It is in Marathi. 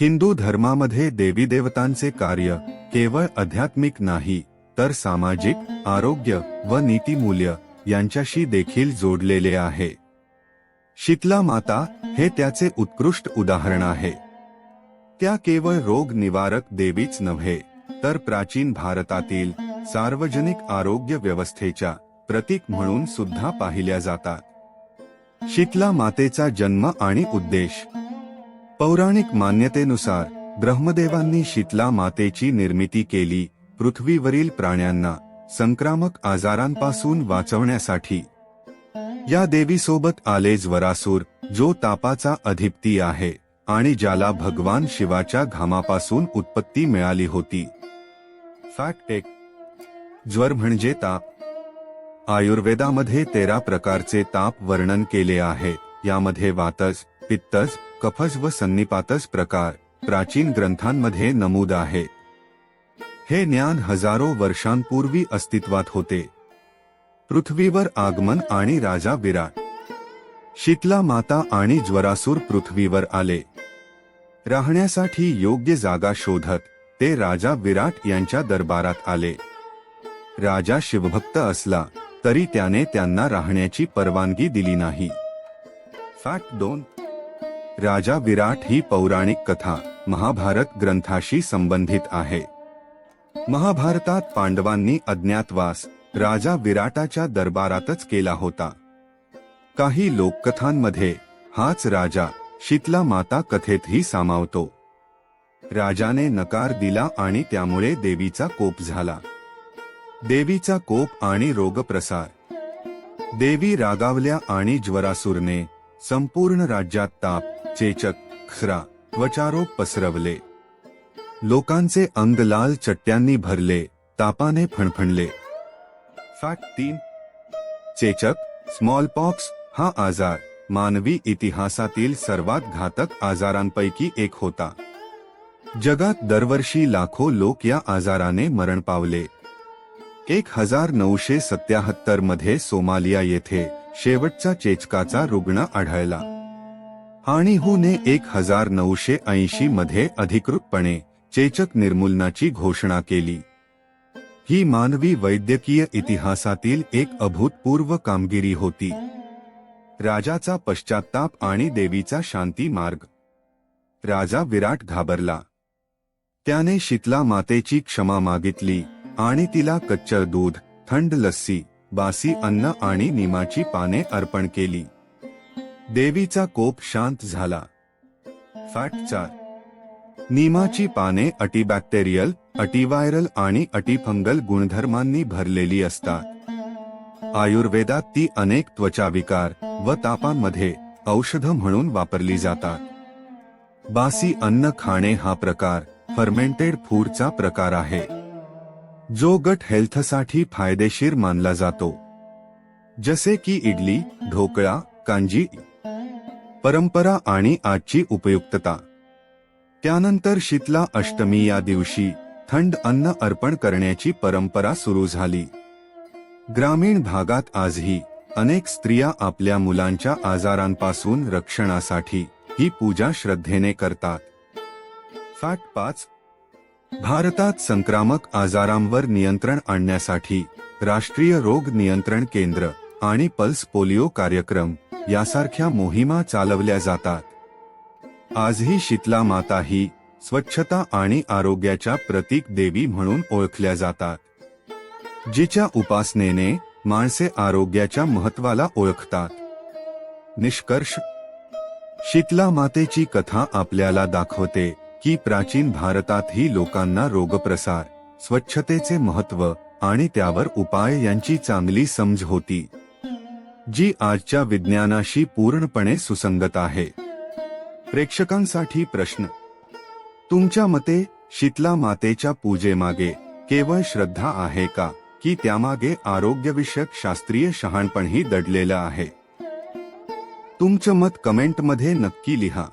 हिंदू धर्मामध्ये देवी देवतांचे कार्य केवळ आध्यात्मिक नाही तर सामाजिक आरोग्य व नीतिमूल्य यांच्याशी देखील जोडलेले आहे. शीतला माता हे त्याचे उत्कृष्ट उदाहरण आहे. त्या केवळ रोग निवारक देवीच नव्हे तर प्राचीन भारतातील सार्वजनिक आरोग्य व्यवस्थेच्या प्रतीक म्हणून सुद्धा पाहिल्या जातात. शीतला मातेचा जन्म आणि उद्देश पौराणिक मान्यतेनुसार ब्रह्मदेवांनी शीतला मातेची निर्मिती केली पृथ्वीवरील प्राण्यांना संक्रामक आजारांपासून वाचवण्यासाठी. या देवीसोबत आले ज्वरासूर जो तापाचा अधिपती आहे आणि ज्याला भगवान शिवाच्या घामापासून उत्पत्ती मिळाली होती. फॅक्ट एक. ज्वर म्हणजे ताप. आयुर्वेदामध्ये तेरा प्रकारचे ताप वर्णन केले आहे यामध्ये वातज पित्तज कफज व संनिपातज प्रकार प्राचीन ग्रंथांमध्ये नमूद आहे. हे ज्ञान हजारो वर्षांपूर्वी अस्तित्वात होते. पृथ्वीवर आगमन आणि राजा विराट. शीतला माता आणि ज्वरासूर पृथ्वीवर आले. राहण्यासाठी योग्य जागा शोधत ते राजा विराट यांच्या दरबारात आले. राजा शिवभक्त असला तरी त्याने त्यांना राहण्याची परवानगी दिली नाही. फॅक्ट दोन राजा विराट ही पौराणिक कथा महाभारत ग्रंथाशी संबंधित आहे. महाभारतात पांडवांनी अज्ञातवास राजा विराटाच्या दरबारातच केला होता. काही लोककथांमध्ये हाच राजा शीतला माता कथेतही सामावतो. राजाने नकार दिला आणि त्यामुळे देवीचा कोप झाला. देवीचा कोप आणि रोगप्रसार. देवी रागावल्या आणि ज्वरासूरने संपूर्ण राज्यात ताप चेचक खरा त्वचारोग पसरवले. लोकांचे अंग लाल चट्ट्यांनी भरले तापाने फणफणले. फॅक्ट तीन. चेचक स्मॉल पॉक्स हा आजार मानवी इतिहासातील सर्वात घातक आजारांपैकी एक होता. जगात दरवर्षी लाखो लोक या आजाराने मरण पावले. एक हजार नऊशे सत्याहत्तरमध्ये सोमालिया येथे शेवटचा चेचकाचा रुग्ण आढळला. आणि हूने एक हजार नऊशे ऐंशी मध्ये अधिकृतपणे चेचक निर्मूलनाची घोषणा केली. ही मानवी वैद्यकीय इतिहासातील एक अभूतपूर्व कामगिरी होती. राजाचा पश्चाताप आणि देवीचा शांती मार्ग. राजा विराट घाबरला. त्याने शीतला मातेची क्षमा मागितली आणि तिला कच्चर दूध थंड लस्सी बासी अन्न आणि निमाची पाने अर्पण केली. देवीचा कोप शांत झाला. फॅक्ट चार. निमाची पाने अटीबॅक्टेरियल अटीव्हायरल आणि अटीफंगल गुणधर्मांनी भरलेली असतात. आयुर्वेदात ती अनेक त्वचाविकार व तापांमध्ये औषध म्हणून वापरली जातात. बासी अन्न खाणे हा प्रकार फर्मेंटेड फूडचा प्रकार आहे. जो गट हेल्थसाठी फायदेशीर मानला जातो. जसे की इडली ढोकळा कांजी परंपरा आणि आजची उपयुक्तता. त्यानंतर शीतला अष्टमी या दिवशी थंड अन्न अर्पण करण्याची परंपरा सुरू झाली. ग्रामीण भागात आजही अनेक स्त्रिया आपल्या मुलांच्या आजारांपासून रक्षणासाठी ही पूजा श्रद्धेने करतात. फॅक्ट पाच. भारतात संक्रामक आजारांवर नियंत्रण आणण्यासाठी राष्ट्रीय रोग नियंत्रण केंद्र आणि पल्स पोलिओ कार्यक्रम यासारख्या मोहिमा चालवल्या जातात. आजही शीतला माता ही स्वच्छता आणि आरोग्याच्या प्रतीक देवी म्हणून ओळखल्या जातात. जिच्या उपासनेने माणसे आरोग्याच्या महत्वाला ओळखतात. निष्कर्ष शीतला मातेची कथा आपल्याला दाखवते की प्राचीन भारतातही लोकांना रोगप्रसार स्वच्छतेचे महत्त्व आणि त्यावर उपाय यांची चांगली समज होती. जी आजच्या विज्ञानाशी पूर्णपणे सुसंगत आहे. प्रेक्षकांसाठी प्रश्न. तुमच्या मते शीतला मातेच्या पूजेमागे केवळ श्रद्धा आहे का? की त्यामागे आरोग्यविषयक शास्त्रीय शहाणपणही दडलेलं आहे? तुमचं मत कमेंटमध्ये नक्की लिहा.